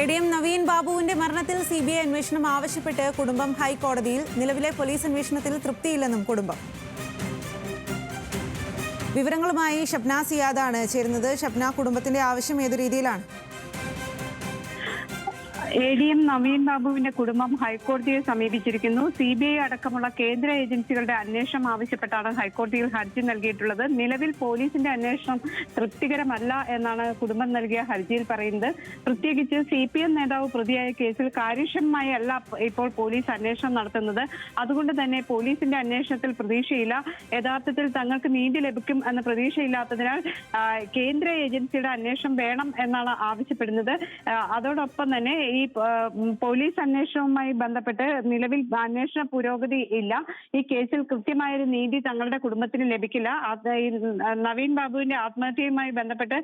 ADM Naveen ബാബുവിന്റെ മരണത്തിൽ C B I അന്വേഷണം ആവശ്യപ്പെട്ട് കുടുംബം ഹൈക്കോടതിയിൽ നിലവിലെ പോലീസ് അന്വേഷണത്തിൽ തൃപ്തിയില്ലെന്നും കുടുംബം. വിവരങ്ങളുമായി ഷബ്ന സിയാദാണ് ചേരുന്നത്. ഷബ്ന കുടുംബത്തിന്റെ ആവശ്യം ഏത് രീതിയിലാണ്? എ ഡി എം നവീൻ ബാബുവിന്റെ കുടുംബം ഹൈക്കോടതിയെ സമീപിച്ചിരിക്കുന്നു. സി ബി ഐ അടക്കമുള്ള കേന്ദ്ര ഏജൻസികളുടെ അന്വേഷണം ആവശ്യപ്പെട്ടാണ് ഹൈക്കോടതിയിൽ ഹർജി നൽകിയിട്ടുള്ളത്. നിലവിൽ പോലീസിന്റെ അന്വേഷണം തൃപ്തികരമല്ല എന്നാണ് കുടുംബം നൽകിയ ഹർജിയിൽ പറയുന്നത്. പ്രത്യേകിച്ച് സി പി എം നേതാവ് പ്രതിയായ കേസിൽ കാര്യക്ഷമമായി അല്ല ഇപ്പോൾ പോലീസ് അന്വേഷണം നടത്തുന്നത്. അതുകൊണ്ട് തന്നെ പോലീസിന്റെ അന്വേഷണത്തിൽ പ്രതീക്ഷയില്ല. യഥാർത്ഥത്തിൽ തങ്ങൾക്ക് നീതി ലഭിക്കും എന്ന പ്രതീക്ഷയില്ലാത്തതിനാൽ കേന്ദ്ര ഏജൻസിയുടെ അന്വേഷണം വേണം എന്നാണ് ആവശ്യപ്പെടുന്നത്. അതോടൊപ്പം തന്നെ ഈ ഉം, പോലീസ് അന്വേഷണവുമായി ബന്ധപ്പെട്ട് നിലവിൽ അന്വേഷണ പുരോഗതി ഇല്ല. ഈ കേസിൽ കൃത്യമായ ഒരു നീതി തങ്ങളുടെ കുടുംബത്തിന് ലഭിക്കില്ല. നവീൻ ബാബുവിന്റെ ആത്മഹത്യയുമായി ബന്ധപ്പെട്ട്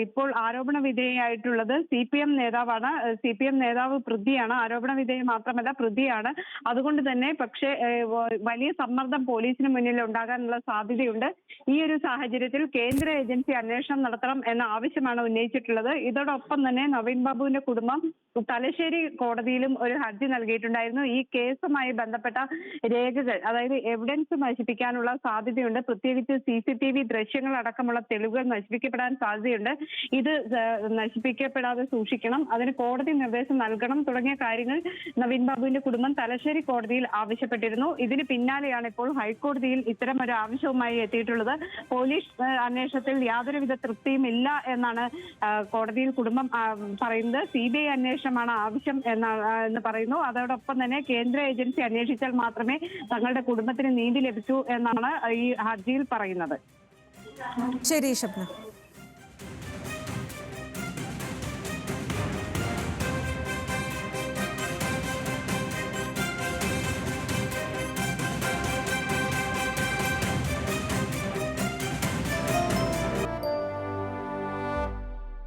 ഇപ്പോൾ ആരോപണ വിധേയമായിട്ടുള്ളത് സി പി എം നേതാവാണ്. സി പി എം നേതാവ് പ്രതിയാണ്. ആരോപണ വിധേയം മാത്രമല്ല പ്രതിയാണ്. അതുകൊണ്ട് തന്നെ പക്ഷേ വലിയ സമ്മർദ്ദം പോലീസിന് മുന്നിൽ ഉണ്ടാകാനുള്ള സാധ്യതയുണ്ട്. ഈ ഒരു സാഹചര്യത്തിൽ കേന്ദ്ര ഏജൻസി അന്വേഷണം നടത്തണം എന്ന ആവശ്യമാണ് ഉന്നയിച്ചിട്ടുള്ളത്. ഇതോടൊപ്പം തന്നെ നവീൻ ബാബുവിന്റെ കുടുംബം തലശ്ശേരി കോടതിയിലും ഒരു ഹർജി നൽകിയിട്ടുണ്ടായിരുന്നു. ഈ കേസുമായി ബന്ധപ്പെട്ട രേഖകൾ അതായത് എവിഡൻസ് നശിപ്പിക്കാനുള്ള സാധ്യതയുണ്ട്. പ്രത്യേകിച്ച് സി സി ടി വി ദൃശ്യങ്ങൾ അടക്കമുള്ള തെളിവുകൾ നശിപ്പിക്കപ്പെടാൻ സാധ്യതയുണ്ട്. ഇത് നശിപ്പിക്കപ്പെടാതെ സൂക്ഷിക്കണം. അതിന് കോടതി നിർദ്ദേശം നൽകണം തുടങ്ങിയ കാര്യങ്ങൾ നവീൻ ബാബുവിന്റെ കുടുംബം തലശ്ശേരി കോടതിയിൽ ആവശ്യപ്പെട്ടിരുന്നു. ഇതിന് പിന്നാലെയാണ് ഇപ്പോൾ ഹൈക്കോടതിയിൽ ഇത്തരം ഒരു ആവശ്യവുമായി എത്തിയിട്ടുള്ളത്. പോലീസ് അന്വേഷണത്തിൽ യാതൊരുവിധ തൃപ്തിയും ഇല്ല എന്നാണ് കോടതിയിൽ കുടുംബം പറയുന്നത്. സി ബി ഐ അന്വേഷണമാണ് ആവശ്യം എന്ന് പറയുന്നു. അതോടൊപ്പം തന്നെ കേന്ദ്ര ഏജൻസി അന്വേഷിച്ചാൽ മാത്രമേ തങ്ങളുടെ കുടുംബത്തിന് നീതി ലഭിക്കൂ എന്നാണ് ഈ ഹർജിയിൽ പറയുന്നത്. ശരി ഷബ്ന